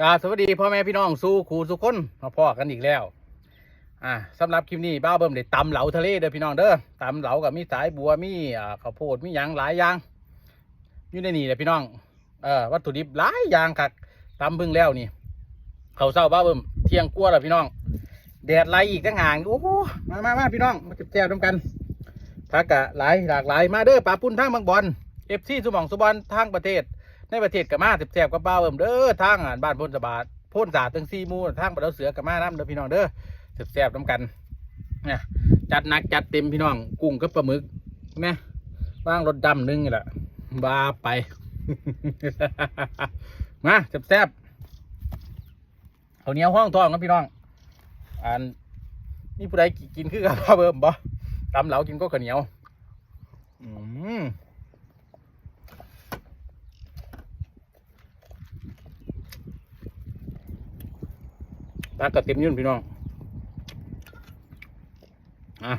กาสวัสดีพ่อแม่พี่น้องสู้ครูสุคนมาพ่อกันอีกแล้ว อ่าสำหรับคลิปนี้บ้าเบิ่มได้ตำเหลาทะเลเด้อพี่น้องเด้อตำเหลากับมีสายบัวมีอ่าข้าวโพดมีหยังหลายอย่างอยู่ในนี่เลยพี่น้องเอ่อวัตถุดิบหลายอย่างคักตำเพิ่งแล้วนี่เขาเศร้าบ้าเบิ่มเที่ยงกลัวแล้วพี่น้อง แดดไล่อีกตั้งห่างโอ้โหมามามาพี่น้องมาจับแจวๆกันทักกะหลายหลากหลายมาเด้อปลาปุ่นทางบางบอลเอฟซีสมองสุบอลทางประเทศ ในประเทศกับมาแสบๆกับบ้าเบิ่มเด้อทางอ่านบ้านพ้นสบาดพ้นสาดตั้งสี่หมู่ทางปลาเสือกับมาน้ำเด้อพี่น้องเด้อแสบๆน้ำกันเนี่ยจัดหนักจัดเต็มพี่น้องกุ้งกับปลาหมึกแม่ว่างรถดำหนึงแหละบาไปมาแสบๆเอาเหนียวห้องทองนะพี่น้องอันนี่ผู้ใดกินคือกับบ้าเบิ่มบ่ตำเหลากินก็ข้าวเหนียว อืม ตากระเต็มยุ่นพี่น้องอะ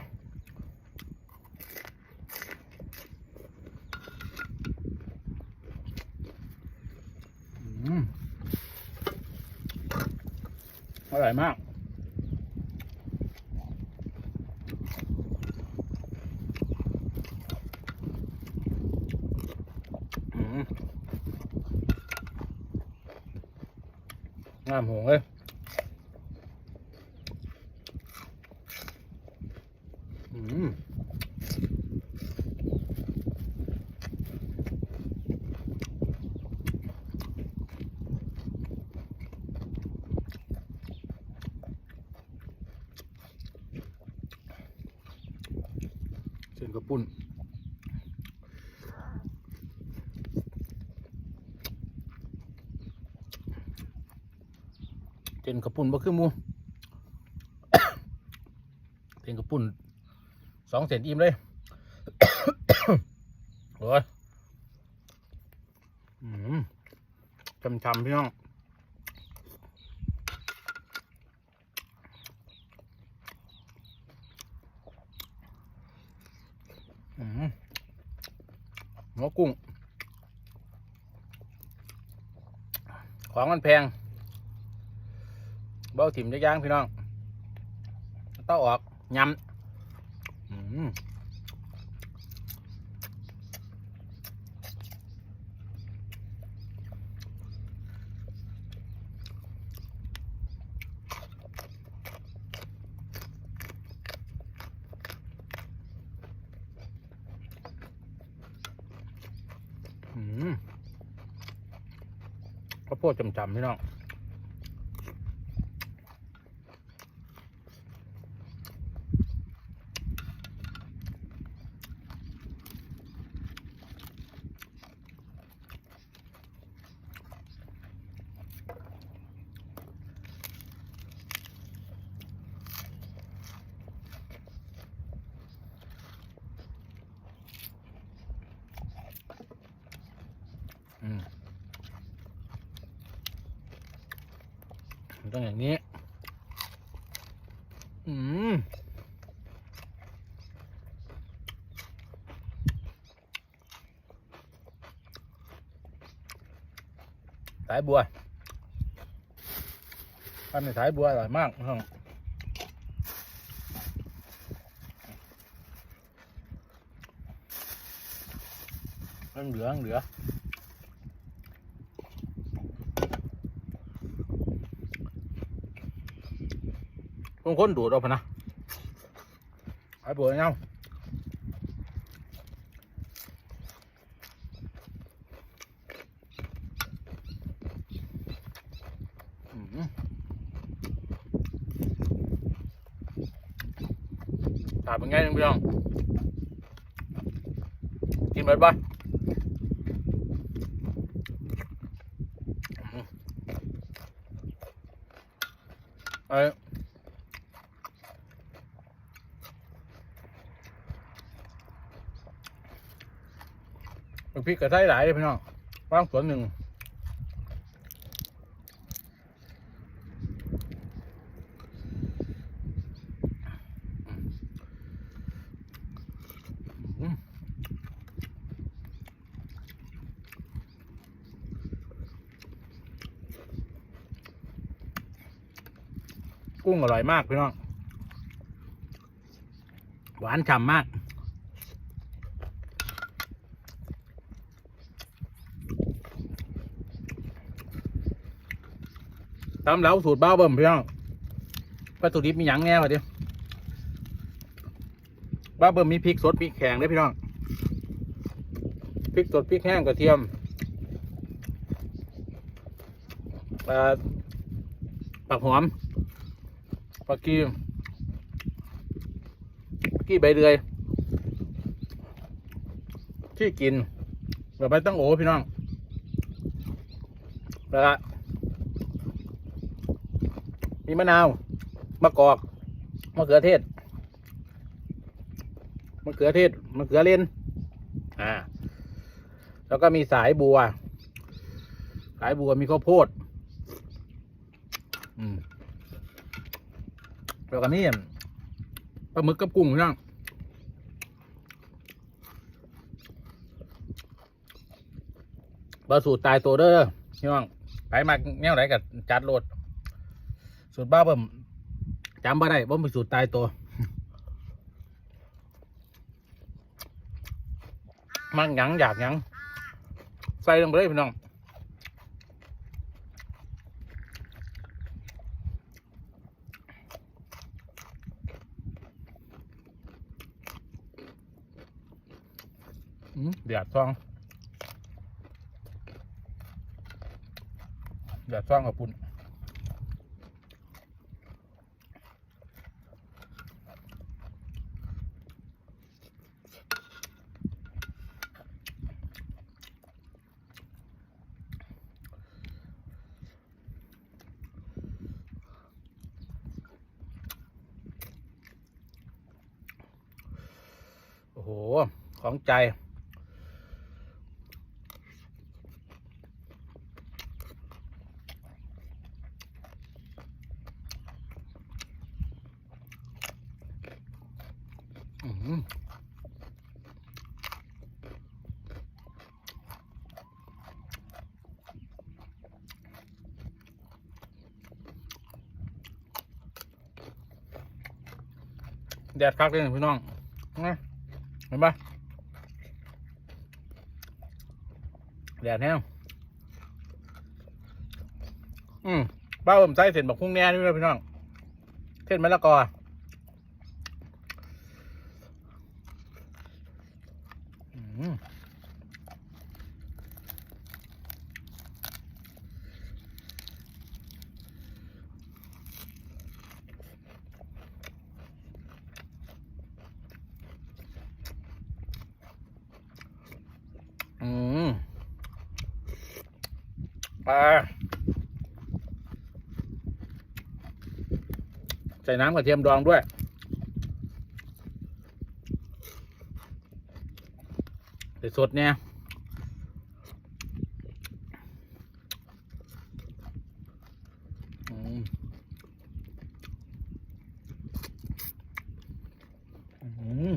อืมอร่อยมากอืมงามหงเลย กระปุ่นเส้นกระปุ่นบ่คือหมูเส้นกระปุ่นสองเศษอิ่มเลยโอ้ยอืมชำๆพี่น้อง อืม หัวกุ้ง ของมันแพง เบ้าถิ่มจะย่างพี่น้องเต้าออกยำ อืมอืมข้าวโพด จำๆพี่น้อง อืมมันต้องอย่างนี้ อืม สายบัวทำในสายบัวอร่อยมากน้องมันเหลืองเหลือบางคนดูดเอาพะนะไอ้บัวเงา ถามเป็นไงนึงพี่น้อง กินหมปะอืมไอ้พริกกระไส้หลายเลยพี่น้องวางสวนหนึ่ง กุ้งอร่อยมากพี่น้อง หวานฉ่ำมาก ตำเหลาสูตรบ้าเบิ่มพี่น้องวัตถุดิบมีหยังแน่วะเดียวบ้าเบิ่มมีพริกสดพริกแข็งด้วยพี่น้อง พริกสดพริกแห้งกระเทียมเอ่อผักหอม ผักกีผักกีใบเดือยที่กินแบบไม่ต้องโอ้พี่น้องแล้วก็มีมะนาวมะกอกมะเขือเทศมะเขือเทศมะเขือเลนอ่า แล้วก็มีสายบัว สายบัวมีข้าวโพด อืม แล้วก็นี่ปลาหมึกกับกุ้งพี่น้องบาสูตรตายตัวเด้อพี่น้องไปมาแนวไหนกับจัดโหลด สูตรบ้าเบิ่มจำบ่ได้บ่มีสูตรตายตัวมันหยังอยากหยังใส่ลงไปเลยพี่น้อง เดือดซองเดือดซ่องกับปุ่นโอ้โห ของใจ แดดคักเลยนะพี่น้องนะเห็นปะแดดแห้งอืมบ้าผมใส่เส้นบักพุ่งแน่ด้วยนพี่น้อง เส้นมะละกอ อืมอืมปลาใส่น้ำกระเทียมดองด้วย ส่สดเนี่ยอืมอืม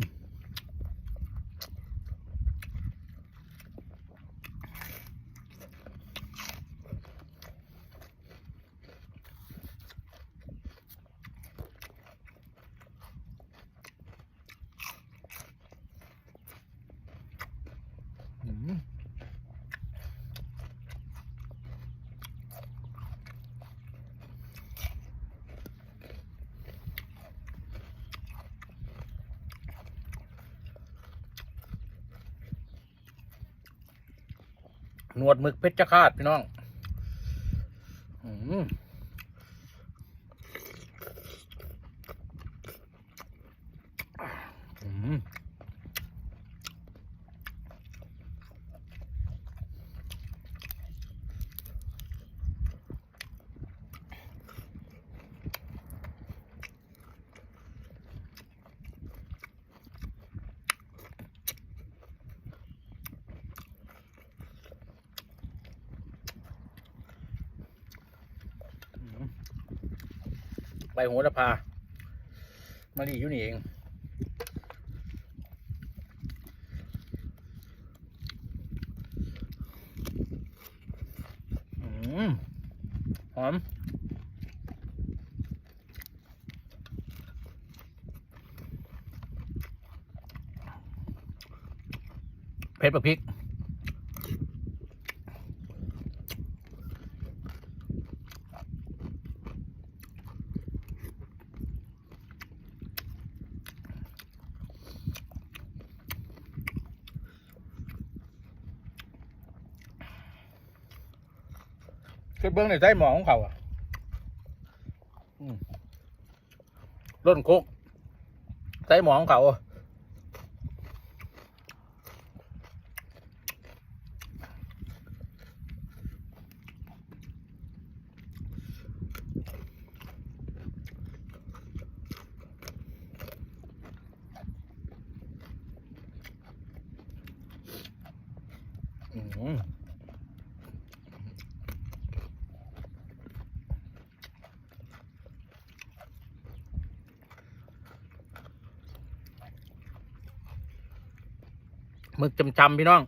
อืม หนวดหมึกเพชรฆาตพี่น้อง ใบโหระพามาดีอยู่นี่เองหอมเผ็ดประพริก คือเบื้องในใจหมอของเขาอะร่นคุกใจหมอของเขาอืม หมึกจำจำๆพี่น้อง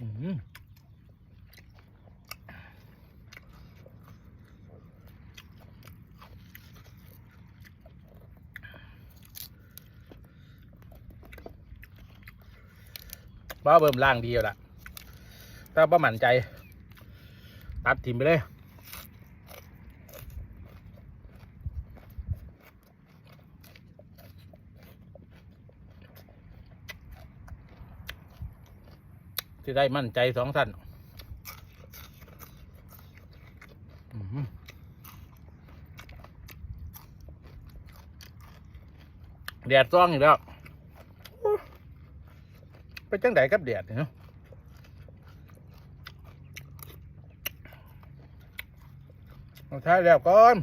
อืมบ้าเบิ่มล่างดีอยู่ละ ถ้าประมั่นใจ ตัดทิมไปเลยจะได้มั่นใจสองท่านแดดซ่องอีกแล้ว ไปจังไดกับแดดเนี่ยเนาะ เอาท้แล้วก่อน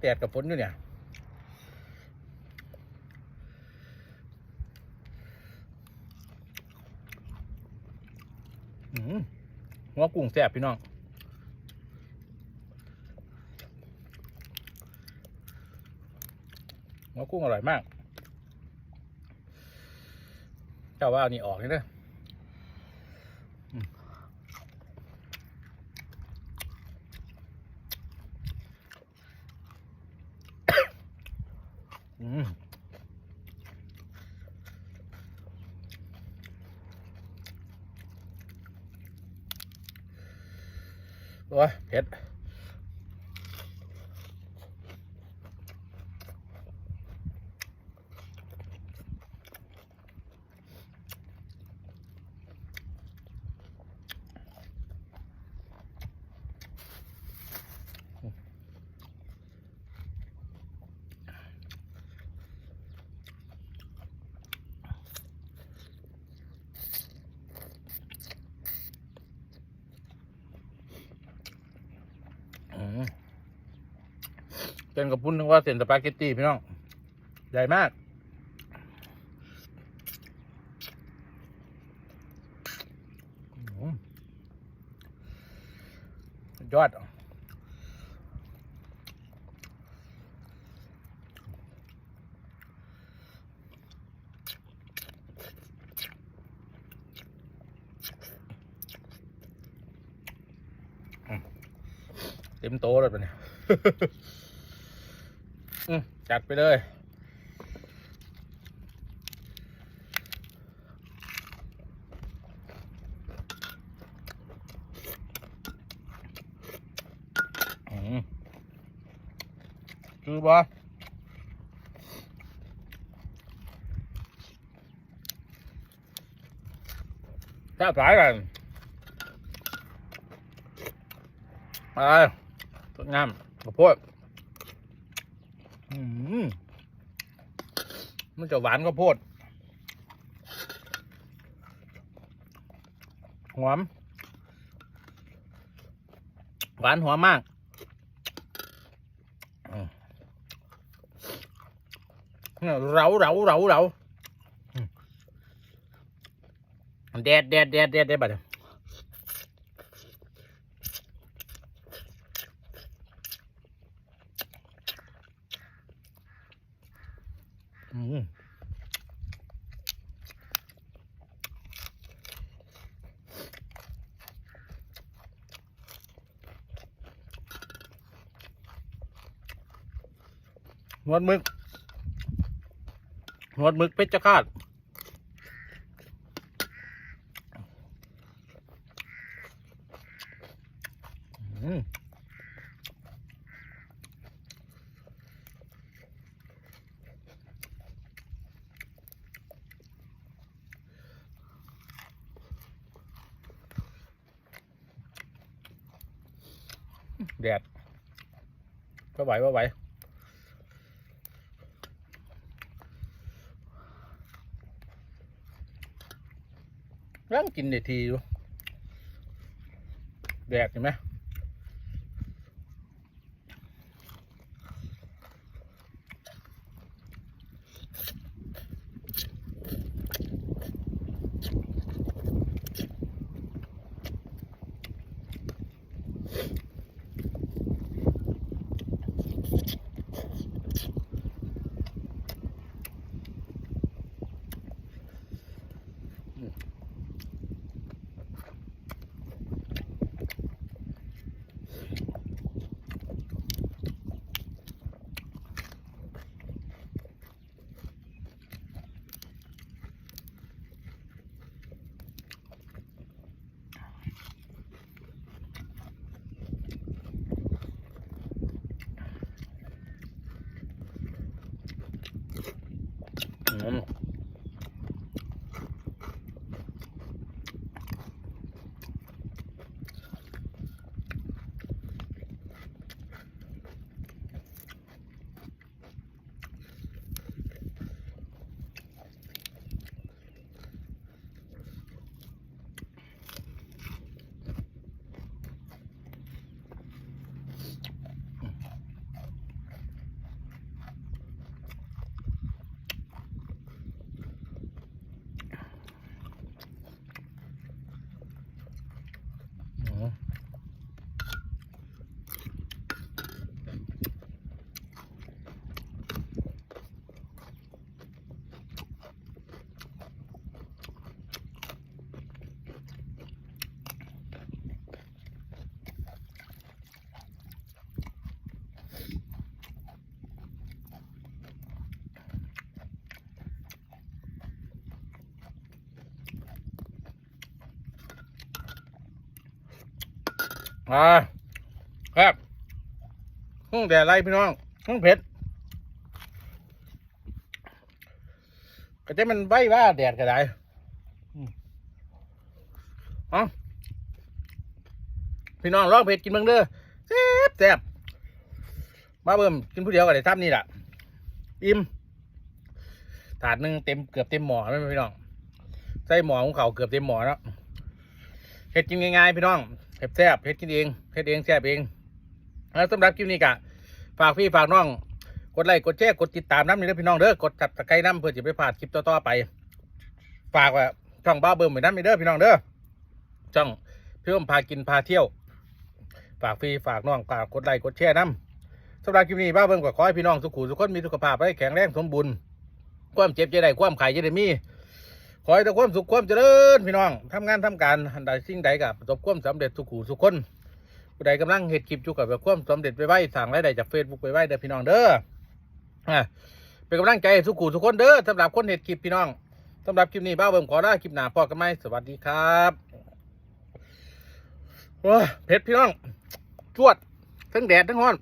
แดดกับฝนอยู่เนี่ยอืมหัวกุ้งแซ่บพี่น้องหัวกุ้งอร่อยมากเจ้าว่าเอานี่ออกเลยเด้อมโอ้ย เผ็ดอืม เป็นกับปุ้นนึกว่าเส้นสปาเกตตี้พี่น้อง ใหญ่มาก ยอดเต็มโต๊ะเลยปะเนี่ย จัดไปเลย คือบ่ถ้าสายกันไปต้นงามข้าวโพดอืม มันจะหวานข้าวโพดหอม หวานหอมมากเนี่ยเราเราเราเราแดดแดดแดดแดดแดดบัดนี้อื หนวดมึกหนดมึกเพชรฆาต แดดก็ไหวก็ไหวร่างกินเดทีอยู่แดดเห็นไหม อ่าครับห้องแดดไรพี่น้องห้องเผ็ดก็จะมันใบว่าแดดก็ได้อ๋อพี่น้องลองเผ็ดกินบ้างเด้อแซ่บแซ่บมาเบิ่มกินผู้เดียวก็ได้ทำนี่แหละอิ่มถาดหนึ่งเต็มเกือบเต็มหม้อแล้วพี่น้องใส่หม้อของเขาเกือบเต็มหม้อแล้วเผ็ดกินง่ายๆพี่น้อง แซ่บเผ็ดกินเองเผ็ดเองแซ่บเองแล้วสำหรับคลิปนี้กะฝากพี่ฝากน้อง กดไลค์กดแชร์กดติดตามน้ำนี่เด้อพี่น้องเด้อกดจับตะไคร้น้ำเพื่อจะไปผ่านคลิปต่อๆไป ฝากว่าช่องบ้าเบิ่มเหมือนน้ำนี่เด้อพี่น้องเด้อช่องเพื่อมพากินพาเที่ยว ฝากพี่ฝากน้องฝากกดไลค์กดแชร์น้ำสำหรับคลิปนี้บ้าเบิ่มก็ขอให้พี่น้องสุขุสุขคนมีสุขภาพให้แข็งแรงสมบูรณ์ความเจ็บจะได้ความไข่จะได้มี ขอให้แต่ความสุขความเจริญพี่น้องทำงานทำการใดสิ่งใดกับประสบความสำเร็จสุขุสุขคนผู้ใดกำลังเห็ดคลิปอยู่กับความสำเร็จไปไว้สั่งรายได้จากเฟซบุ๊กไปไว้เด้อพี่น้องเด้ออะเป็นกำลังใจให้สุขุสุขคนเด้อสำหรับคนเห็ดคลิปพี่น้องสำหรับคลิปนี้บ้าเบิ่มขอลาคลิปหน้าพอกันไหมสวัสดีครับโอ้ยเผ็ดพี่น้องจวดทั้งแดดทั้งร้อน